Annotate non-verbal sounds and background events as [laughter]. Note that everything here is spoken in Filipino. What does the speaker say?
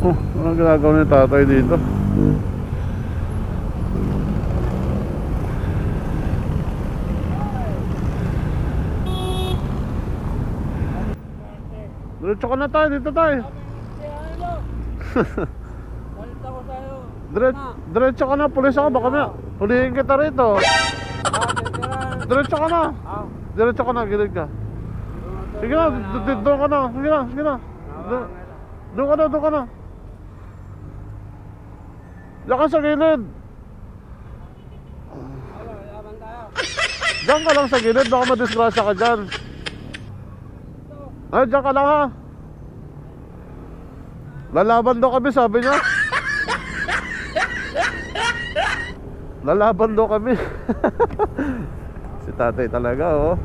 Ano ginagawa ni tatay dito? Diretso ka na tayo, dito tayo. Sa'yo. Diretso, ka na, pulis ako, baka na. Hulihin kita rito. Diretso ka na. Diretso ka na, gilid ka. Sige na, doon ka na. Sige na, sige na. Do- Doon ka na, doon ka na. Ka sa gilid. Diyan ka lang sa gilid, baka madisgrasya ka dyan. Ay, diyan ka lang ha. Lalaban daw kami, sabi niya. Lalaban daw kami. [laughs] si tatay talaga, oh.